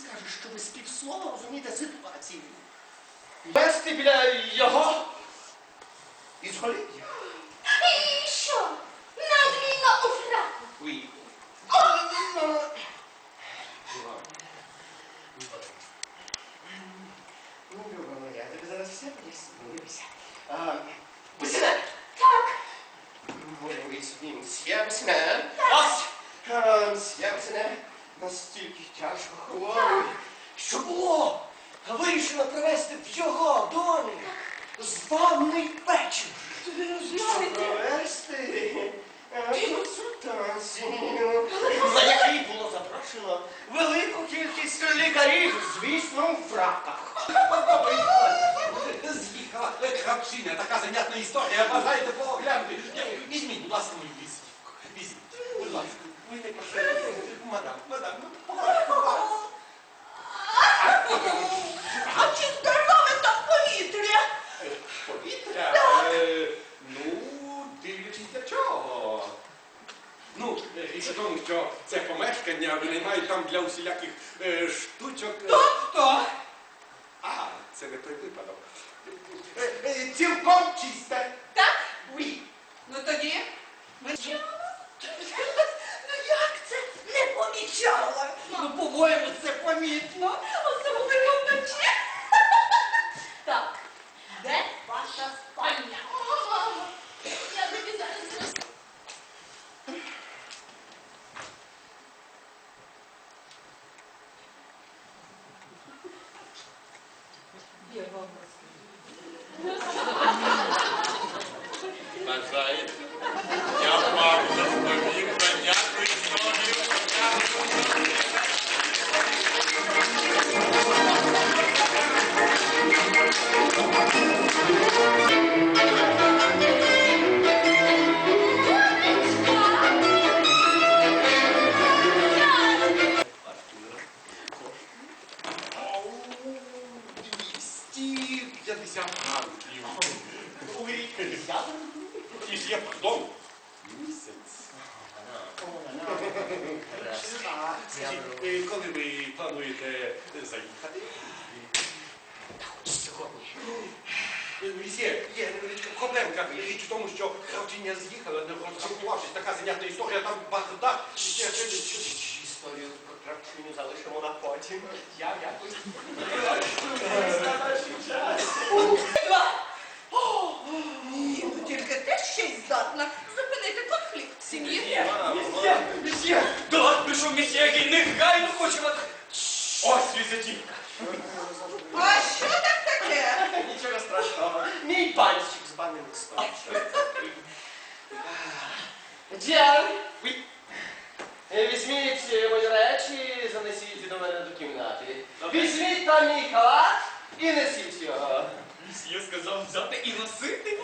Про скажеш, що ви з півслова розумієте ситуацію. Вести біля його і із голів'я. І що? Надмінно у фраку. Ви. Ну, люба моя, я тобі зараз все поясню. Дивися. А, Бусина! Так. Ой, собі, мсьє Бусина. Ось! Мсьє Бусина настільки тяжко хворий, що було вирішено провести в його домі званий вечір. Щоб провести консультацію, на який було запрошено велику кількість лікарів, звісно, у фраках. З'їхала хапчиня, така занятна історія. Бажаєте поглянути? Візьміть, будь ласка, мою візитку. Візьміть, будь ласка. Ви не пошли. Мадам, мадам, ну погляньте, будь ласка. А чи здорове там повітря? Е, Повітря? Е, Ну, дивлячись для чого. Ну, е, річ у тому, що це помешкання винаймають там для усіляких е, штучок. Тобто? А, це не той випадок. Е, е, Цілком чисте. Так? Oui. Ну тоді. Що? Ну як це не помічала? Ну, по-моєму, це помітно. Особливо вночі. Так, де ваша спальня? Я тобі зараз Бажаєте? Я вам розповім понятну історію. Ау, 250 франків. Ой, я І є, пардон, місяць. Е, коли ви плануєте заїхати? Сьогодні. Місьє, є невеличка проблемка. Річ у тому, що кравчиня з'їхала, не розрахувавшись, така занятна історія, там бардак. Історію про кравчиню залишимо на потім. Я якось. здатна зупинити конфлікт в сім'ї. Мсьє, мсьє, до вас прийшов мсьє, який негайно хоче вас... Ось візитівка. А що так таке? Нічого страшного. Мій пальчик з пани листом. Джерри, е, візьміть е, мої речі і занесіть до мене до кімнати. Візьміть там мій халат і несіть його. Мсьє сказав взяти і носити.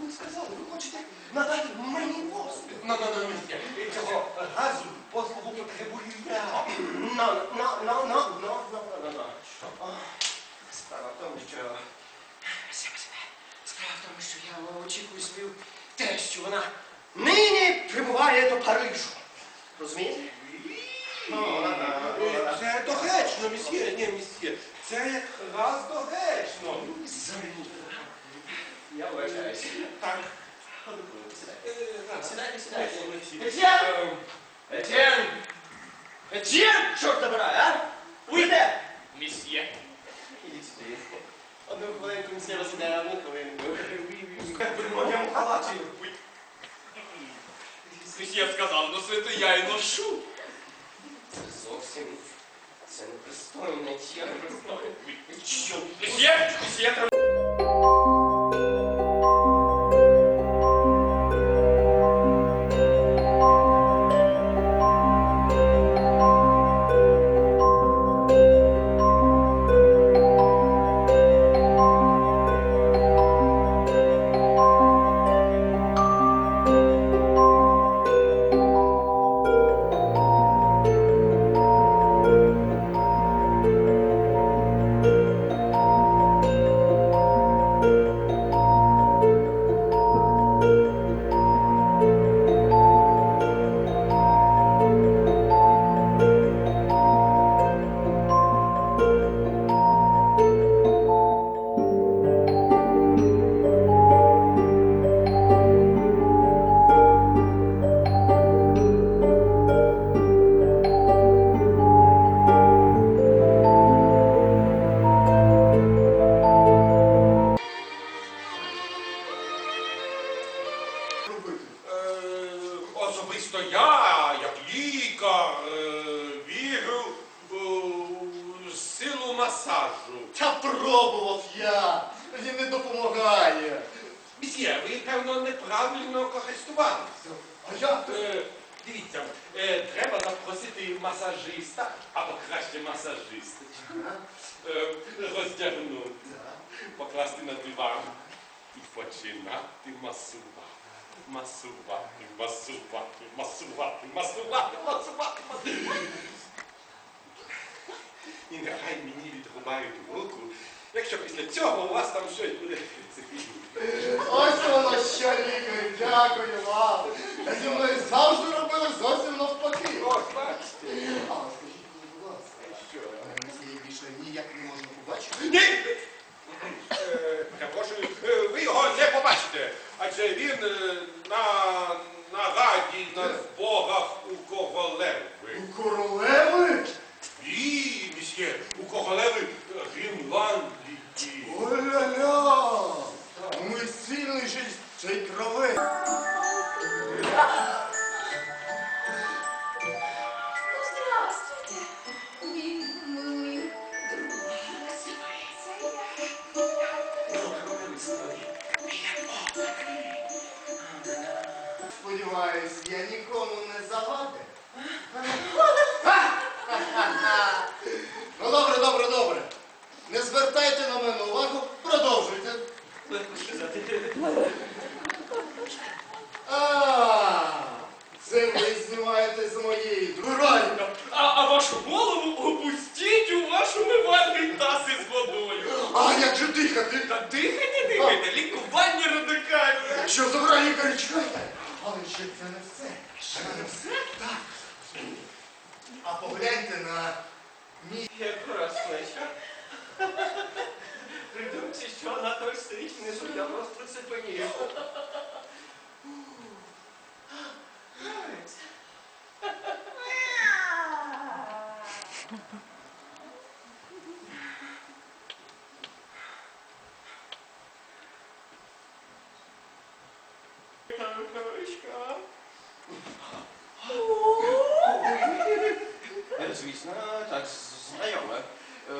Ви сказали? Ви хочете надати мені послуг. На, на, на, ні. Цього газу послугу потребую я. Справа в тому, що... Справа в тому, що я очікую свою тещу. Вона нині прибуває до Парижу. Розумієте? Ну, вона, вона, вона. Ні, місьє. Це якраз доречно. Я вважаюся. Так. Сідайте, сідайте. Етьєн! Етьєн! Етьєн! Чорт забирай, а? Уйде! Мсьє. Ідіть сюди. Одну хвилинку, мсьє Василя, одну хвилинку. В моєму халаті. Мсьє сказав носити, я й ношу. Це зовсім... Це непристойне, чи я непристойне? Що? Я, я, я, масажу. Та пробував я. Він не допомагає. Мсьє, ви, певно, неправильно користувалися. А як? Е, Дивіться, е, треба запросити масажиста, або краще масажисточку, е, роздягнути, покласти на диван і починати масувати. Масувати, масувати, масувати, масувати, масувати, масувати. І нехай відрубають руку, якщо після цього у вас там щось буде цепінути. Ось воно що, лікар, дякую вам. Та зі мною завжди робили зовсім навпаки. Ось, бачите. А, скажіть будь ласка, Що? ми її більше ніяк не можна побачити. Ні! Е, Перепрошую, е, ви його не побачите, адже він е, на нараді на зборах у Ковалеви. У королеви? І, місьє, у Ковалеви Грінландії. Оля-ля! Ми сильний же цей кровець. Ну, здравствуйте, мій милий. Сподіваюсь, я нікому не завадив. Ну добре, добре, добре. Не звертайте на мене увагу, продовжуйте. А, це ви знімаєте з моєї дверей. А, а вашу голову опустіть у ваш умивальний таз із водою. А як же дихати? Та дихайте, дихайте, лікування радикальне. Що забирає лікарі, чекайте? Але ще це не все. Ще не все? Так. А погляньте на мій. Якраз плеча. Придумайте, що Анатоль стоїть внизу, я просто цепенів. Звісно, так знайоме. Е,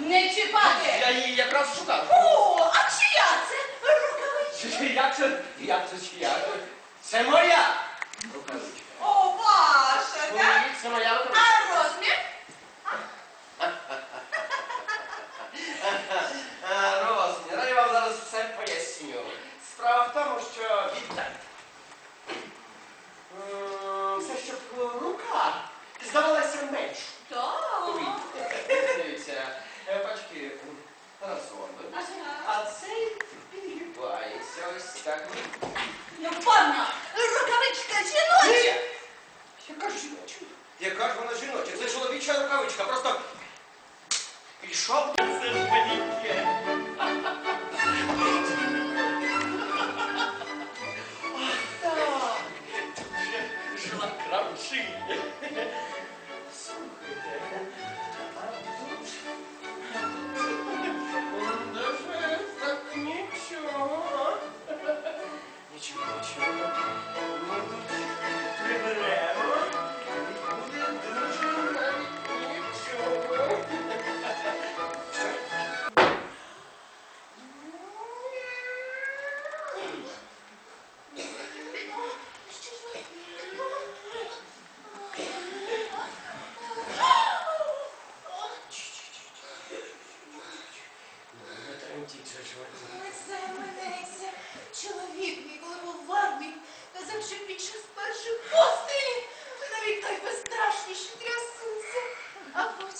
не чіпати! Я її якраз шукав. О, а чия це рукавичка? Як це? Як це чия? Це моя рукавичка. О, ваша, так? Це моя рукавичка.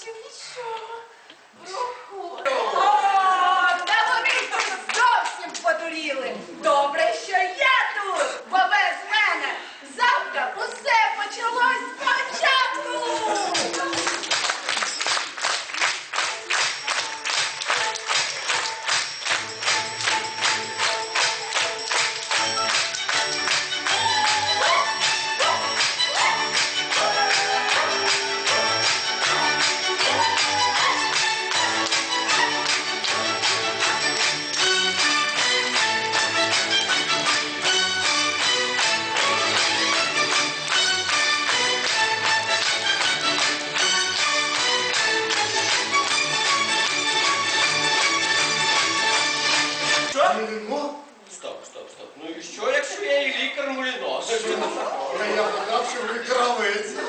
А нічого. Проходить. words.